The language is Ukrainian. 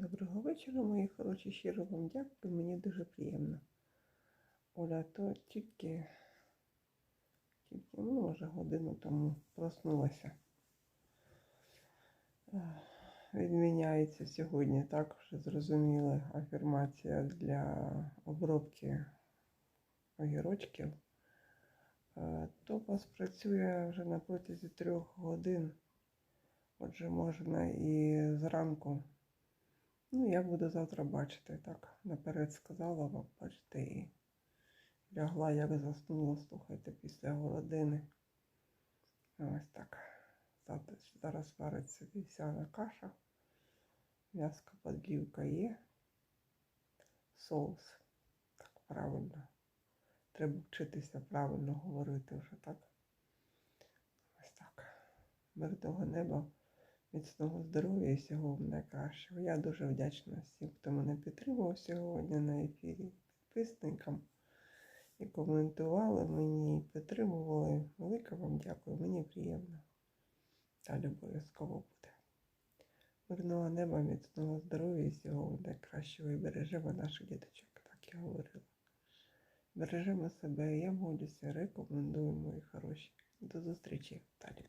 Доброго вечора, мої хороші. Щиро вам дякую. Мені дуже приємно. Оля, то тільки, тільки ну, може, годину тому проснулася. Відміняється сьогодні, так вже зрозуміли, афірмація для обробки огірочків. Е, Топас працює вже на протязі трьох годин. Отже, можна і зранку. Ну, я буду завтра бачити, так. Наперед сказала вам, бачите, і лягла, як заснула, слухайте, після години. Ось так. Зараз вариться вівсяна каша. М'яска подлівка є. Соус. Так, правильно. Треба вчитися правильно говорити вже, так? Ось так. Мирного неба, міцного здоров'я і всього найкращого. Я дуже вдячна всім, хто мене підтримував сьогодні на ефірі, підписникам і коментували мені, і підтримували. Велике вам дякую, мені приємно. Далі обов'язково буде. Мирного неба, міцного здоров'я і всього найкращого. І бережемо наших діточок, так я говорила. Бережемо себе, я молюся, рекомендую, мої хороші. До зустрічі далі.